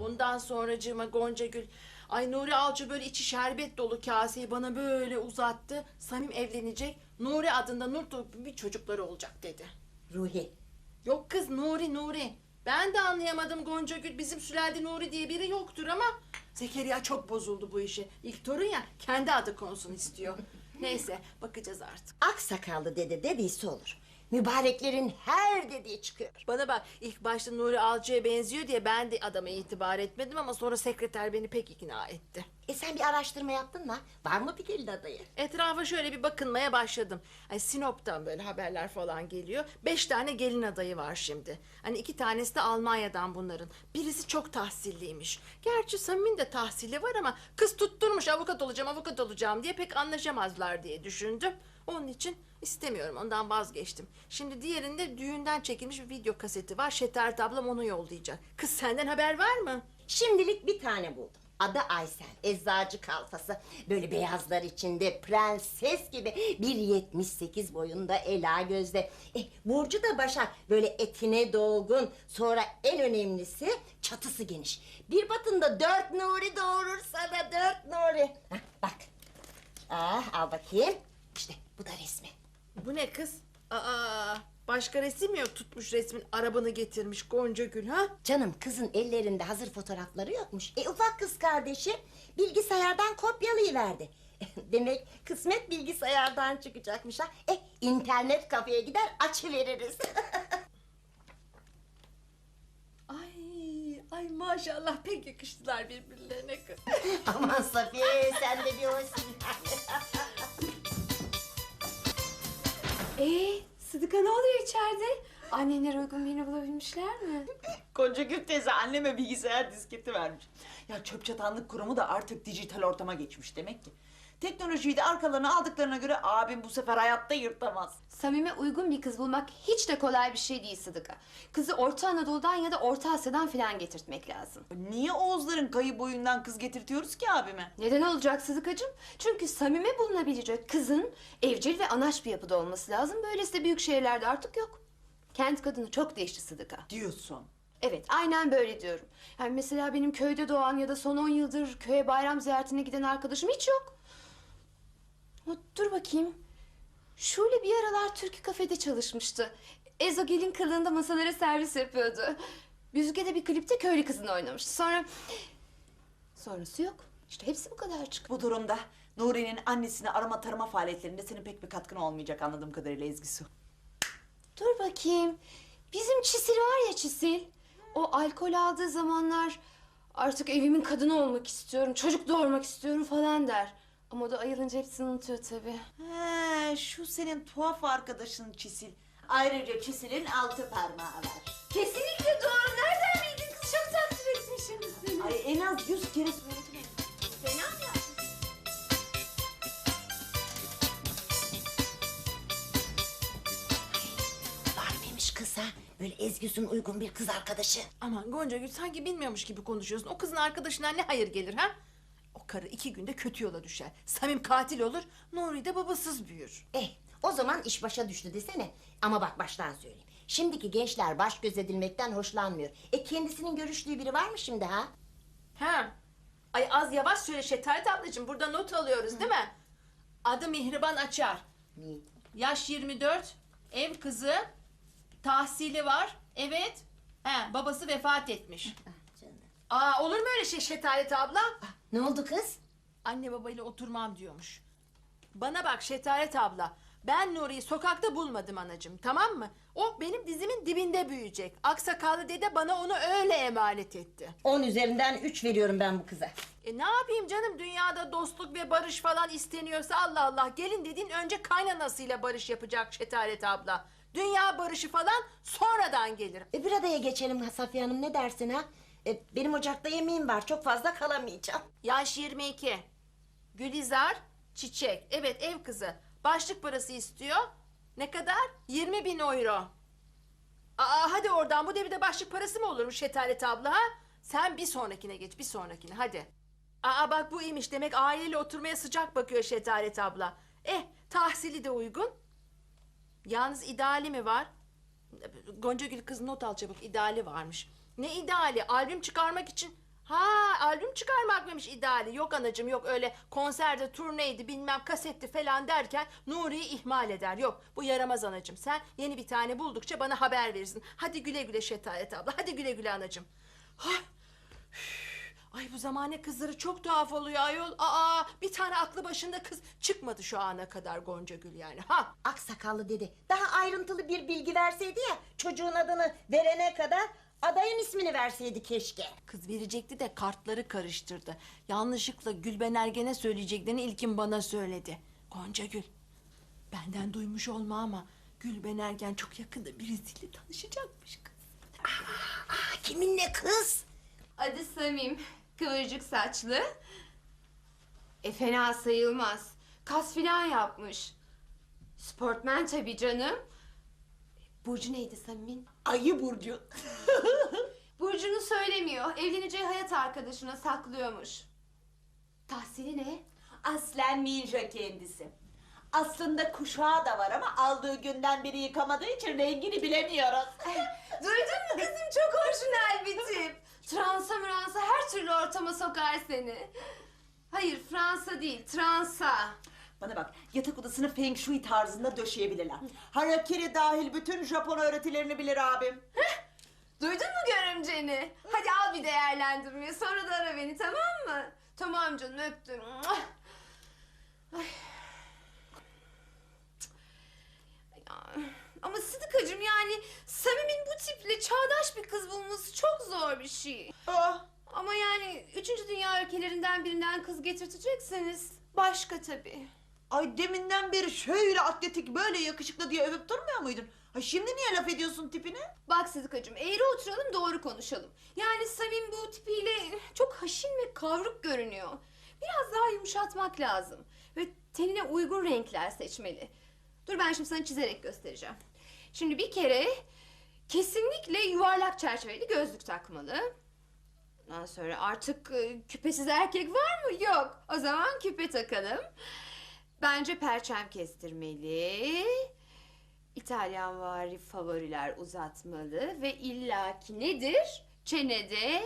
Ondan sonracığıma Gonca Gül. Ay Nuri Alcı böyle içi şerbet dolu kaseyi bana böyle uzattı. Samim evlenecek. Nuri adında Nur bir çocukları olacak dedi. Ruhi. Yok kız Nuri Nuri. Ben de anlayamadım Gonca Gül. Bizim sülerde Nuri diye biri yoktur ama Zekeriya çok bozuldu bu işe. İlk torun ya kendi adı konsun istiyor. Neyse bakacağız artık. Aksakallı dede dediyse olur. Mübareklerin her dediği çıkıyor. Bana bak ilk başta Nuri Alcı'ya benziyor diye ben de adama itibar etmedim ama sonra sekreter beni pek ikna etti. E sen bir araştırma yaptın mı? Var mı bir gelin adayı? Etrafa şöyle bir bakınmaya başladım. Hani Sinop'tan böyle haberler falan geliyor. Beş tane gelin adayı var şimdi. Hani iki tanesi de Almanya'dan bunların. Birisi çok tahsilliymiş. Gerçi Samim'in de tahsili var ama kız tutturmuş avukat olacağım avukat olacağım diye pek anlaşamazlar diye düşündüm. Onun için istemiyorum ondan vazgeçtim. Şimdi diğerinde düğünden çekilmiş bir video kaseti var. Şeter ablam onu yollayacak. Kız senden haber var mı? Şimdilik bir tane buldum. Adı Aysel, eczacı kalfası. Böyle beyazlar içinde prenses gibi 1.78 boyunda ela gözde. E, Burcu da Başak böyle etine dolgun. Sonra en önemlisi çatısı geniş. Bir batında dört nuri doğurur sana dört nuri. Hah, bak. Ah, al bakayım. Bu da resmi. Bu ne kız? Aa, başka resim yok tutmuş resmin arabanı getirmiş Gonca Gül ha? Canım kızın ellerinde hazır fotoğrafları yokmuş. E ufak kız kardeşi bilgisayardan kopyalayıverdi. Demek kısmet bilgisayardan çıkacakmış ha. E internet kafeye gider açıveririz. Ay, ay maşallah pek yakıştılar birbirlerine kız. Aman Safiye sen de bir hoşsun. Ee, Sıdıka ne oluyor içeride? Annenler uygun birini bulabilmişler mi? Gonca Gül teyze anneme bilgisayar disketi vermiş. Ya çöp çatanlık kurumu da artık dijital ortama geçmiş demek ki. Teknolojiyi de arkalarına aldıklarına göre abim bu sefer hayatta yırtamaz. Samime uygun bir kız bulmak hiç de kolay bir şey değil Sıdıka. Kızı Orta Anadolu'dan ya da Orta Asya'dan filan getirtmek lazım. Niye Oğuzların kayı boyundan kız getirtiyoruz ki abime? Neden olacak Sıdıkacığım? Çünkü Samime bulunabilecek kızın evcil ve anaç bir yapıda olması lazım. Böylesi de büyük şehirlerde artık yok. Kent kadını çok değişti Sıdıka. Diyorsun. Evet, aynen böyle diyorum. Yani mesela benim köyde doğan ya da son 10 yıldır köye bayram ziyaretine giden arkadaşım hiç yok. Ama dur bakayım. Şule bir aralar türkü kafede çalışmıştı. Ezo gelin kılığında masalara servis yapıyordu. Büzüke de bir klipte köylü kızını oynamıştı. Sonra... Sonrası yok. İşte hepsi bu kadar çıktı. Bu durumda Nuri'nin annesini arama tarama faaliyetlerinde senin pek bir katkın olmayacak anladığım kadarıyla Ezgisu. Dur bakayım. Bizim Çisil var ya Çisil. O alkol aldığı zamanlar artık evimin kadını olmak istiyorum, çocuk doğurmak istiyorum falan der. Ama o da ayılınca hepsini unutuyor tabii. He, şu senin tuhaf arkadaşın Çisil. Ayrıca Çisil'in altı parmağı var. Kesinlikle doğru. Nereden bildin kız? Çok takdir etmişim seni. Ay en az yüz kere söyledim. Fena mı yaptın? Var mıymış kız ha? Böyle Ezgi'sin uygun bir kız arkadaşı. Aman Gonca Gül sanki bilmiyormuş gibi konuşuyorsun. O kızın arkadaşından ne hayır gelir ha? O karı iki günde kötü yola düşer. Samim katil olur, Nuri de babasız büyür. Eh o zaman iş başa düştü desene. Ama bak baştan söyleyeyim. Şimdiki gençler baş göz edilmekten hoşlanmıyor. E kendisinin görüştüğü biri var mı şimdi ha? Ha? Ay az yavaş söyle Şetaret ablacığım. Burada not alıyoruz değil mi? Adı Mihriban Açar. Yaş 24. Ev kızı. Tahsili var. Evet. He, babası vefat etmiş. Ah. Aa olur mu öyle şey Şetaret abla? Ne oldu kız? Anne babayla oturmam diyormuş. Bana bak Şetaret abla. Ben Nuri'yi sokakta bulmadım anacığım tamam mı? O benim dizimin dibinde büyüyecek. Aksakallı dede bana onu öyle emanet etti. 10 üzerinden 3 veriyorum ben bu kıza. E ne yapayım canım dünyada dostluk ve barış falan isteniyorsa Allah Allah gelin dediğin önce kaynanasıyla barış yapacak Şetaret abla. Dünya barışı falan sonradan gelir. E bir adaya geçelim Safiye Hanım ne dersin ha? E, benim ocakta yemeğim var çok fazla kalamayacağım. Yaş 22. Gülizar Çiçek. Evet ev kızı. Başlık parası istiyor. Ne kadar? 20 bin euro. Aa hadi oradan bu devirde başlık parası mı olurmuş Şetaret abla ha? Sen bir sonrakine geç bir sonrakine hadi. Aa bak bu iyiymiş demek aileyle oturmaya sıcak bakıyor Şetaret abla. Eh tahsili de uygun. Yalnız ideali mi var? Gonca Gül kız not al çabuk ideali varmış. Ne ideali? Albüm çıkarmak için Ha albüm çıkarmak mıymış ideali? Yok anacığım yok öyle konserde turneydi bilmem kasetti falan derken Nuri'yi ihmal eder. Yok bu yaramaz anacığım. Sen yeni bir tane buldukça bana haber verirsin. Hadi güle güle Şetalet abla hadi güle güle anacığım. Üf. Ay bu zamane kızları çok tuhaf oluyor ayol. Aa bir tane aklı başında kız çıkmadı şu ana kadar Gonca Gül yani. Ha Aksakallı dedi. Daha ayrıntılı bir bilgi verseydi ya çocuğun adını verene kadar adayın ismini verseydi keşke. Kız verecekti de kartları karıştırdı. Yanlışlıkla Gülben Ergen'e söyleyeceklerini ilkin bana söyledi. Gonca Gül. Benden duymuş olma ama Gülben Ergen çok yakında birisiyle tanışacakmış kız. Aa, kiminle kız? Adı Samim. Kıvırcık saçlı. E fena sayılmaz. Kas filan yapmış. Sportmen tabii canım. Burcu neydi Samim'in? Ayı Burcu. Burcu'nu söylemiyor. Evleneceği hayat arkadaşına saklıyormuş. Tahsili ne? Aslen ninja kendisi. Aslında kuşağı da var ama aldığı günden beri yıkamadığı için rengini bilemiyoruz. Duydun mu kızım çok orijinal bir tip. Transa mransa her türlü ortama sokar seni. Hayır Fransa değil transa. Bana bak yatak odasını Feng Shui tarzında döşeyebilirler. Harakiri dahil bütün Japon öğretilerini bilir abim. Duydun mu görümceni? Hadi al bir değerlendirme sonra da ara beni tamam mı? Tamam canım öptüm. Ay. Ya, Ama Sıdıkacığım yani Samim'in bu tiple çağdaş bir kız bulması çok zor bir şey. Ah, Ama yani üçüncü dünya ülkelerinden birinden kız getirtecekseniz başka tabii. Ay deminden beri şöyle atletik böyle yakışıklı diye övüp durmuyor muydun? Ha şimdi niye laf ediyorsun tipine? Bak Sıdıkacığım eğri oturalım doğru konuşalım. Yani Samim bu tipiyle çok haşin ve kavruk görünüyor. Biraz daha yumuşatmak lazım. Ve tenine uygun renkler seçmeli. Dur ben şimdi sana çizerek göstereceğim. Şimdi bir kere kesinlikle yuvarlak çerçeveli gözlük takmalı. Ondan sonra artık e, küpesiz erkek var mı? Yok. O zaman küpe takalım. Bence perçem kestirmeli. İtalyan vari favoriler uzatmalı ve illaki nedir? Çenede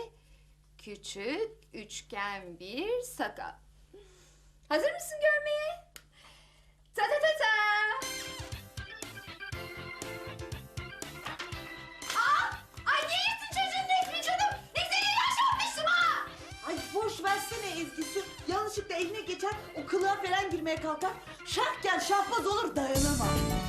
küçük üçgen bir sakal. Hazır mısın görmeye? Ta ta ta ta. Aa! Ay niye yırttın çocuğun resmi canım? Ne güzel ilaç yapmıştım ha! Ay boş versene Ezgi'si. Yanlışlıkla eline geçer o kılığa falan girmeye kalkar. Şarken şahbaz olur dayanamam.